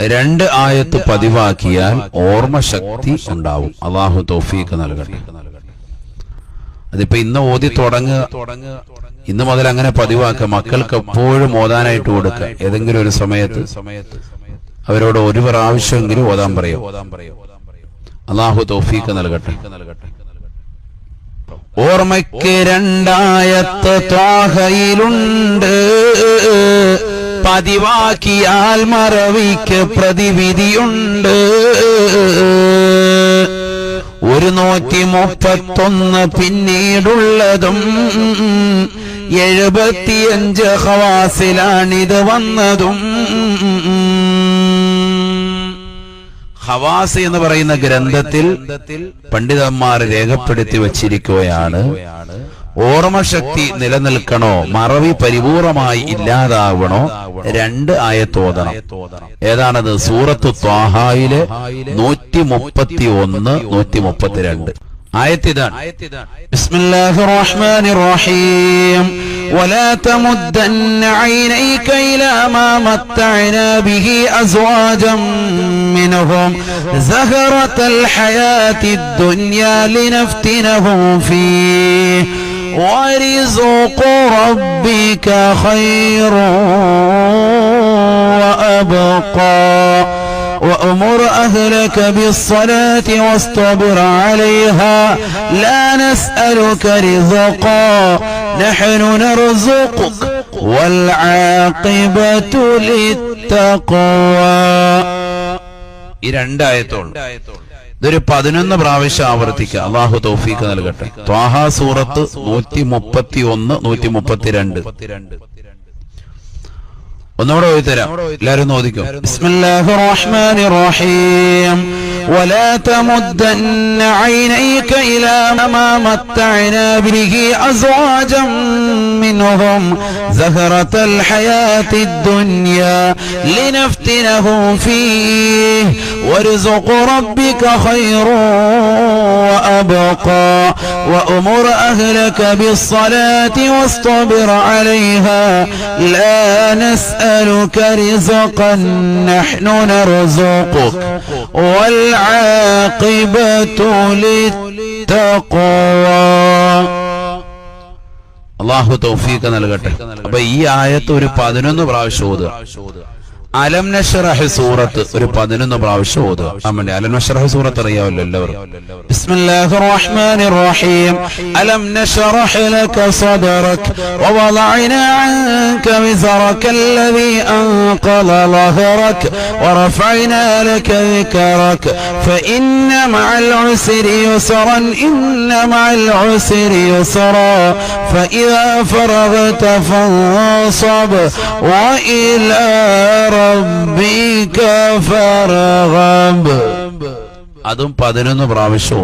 രണ്ട് ആയത്ത് പതിവാക്കിയാൽ ഓർമ്മശക്തി ഉണ്ടാവും. അള്ളാഹു തോഫീക്ക് നൽകട്ടെ. അതിപ്പോ ഇന്ന് ഓതി തുടങ്ങുക. ഇന്ന് മുതൽ അങ്ങനെ പതിവാക്കുക. മക്കൾക്ക് എപ്പോഴും ഓതാനായിട്ട് കൊടുക്കുക. ഏതെങ്കിലും ഒരു സമയത്ത് അവരോട് ഒരു പ്രാവശ്യമെങ്കിലും ഓതാൻ പറയും. അള്ളാഹു തോഫീക്ക് നൽകട്ടെ. ഓർമ്മയ്ക്ക് രണ്ടായത്ത് ത്വാഹയിലുണ്ട്. പതിവാക്കിയാൽ മറവിക്ക് പ്രതിവിധിയുണ്ട്. ഒരു നൂറ്റി മുപ്പത്തൊന്ന് പിന്നീടുള്ളതും എഴുപത്തിയഞ്ച് ഹവാസിലാണിത് വന്നതും. ഹവാസ് എന്ന് പറയുന്ന ഗ്രന്ഥത്തിൽ പണ്ഡിതന്മാർ രേഖപ്പെടുത്തി വച്ചിരിക്കുകയാണ്. ഓർമ്മശക്തി നിലനിൽക്കണോ മറവി പരിപൂർണമായി ഇല്ലാതാവണോ രണ്ട് ആയത്തോതണം ഏതാണത് സൂറത്ത് ത്വാഹായിലെ നൂറ്റി മുപ്പത്തി ഒന്ന് നൂറ്റി മുപ്പത്തിരണ്ട് ആയത്തിതാണ് بسم الله الرحمن الرحيم ولا تمدن عينيك إلى ما متعنا به أزواجا منهم زهرة الحياة الدنيا لنفتنهم فيه ورزق ربك خير وأبقى وأمر أهلك بالصلاة واصطبر عليها لا نسألك رزقا نحن نرزقك والعاقبة للتقوى ഈ രണ്ടായത്തോളം ഇതൊരു പതിനൊന്ന് പ്രാവശ്യം ആവർത്തിക്കുക. അള്ളാഹു തൗഫീഖ് നൽകട്ടെ. ത്വാഹ സൂറത്ത് നൂറ്റി മുപ്പത്തി ഒന്ന് നൂറ്റി മുപ്പത്തിരണ്ട് ഒന്നുകൂടെ ഓയിത്തരാം എല്ലാരും എല്ലാവരും നോദിക്കും ولا تمدن عينيك إلى ما متعنا به أزواجا منهم زهرة الحياة الدنيا لنفتنهم فيه. ورزق ربك خير وأبقى. وأمر أهلك بالصلاة واصطبر عليها. لا نسألك رزقا نحن نرزقك. والعاقبة للتقوى അള്ളാഹു തൗഫീക്ക് നൽകട്ടെ അപ്പൊ ഈ ആയത്ത് ഒരു പതിനൊന്ന് പ്രാവശ്യം ഓതുക അലം നഷറഹ് സൂറത്ത് ഒരു പതിനൊന്ന് പ്രാവശ്യം ഓതുക അമ്മന്റെ അലം നഷറഹ് സൂറത്ത് അറിയാമല്ലോ എല്ലാവരും بسم الله الرحمن الرحيم ألم نشرح لك صدرك ووضعنا عنك وزرك الذي أنقض ظهرك ورفعنا لك ذكرك فإن مع العسر يسرا إن مع العسر يسرا فإذا فرغت فانصب وإلى ربك فارغب അതും പതിനൊന്ന് പ്രാവശ്യം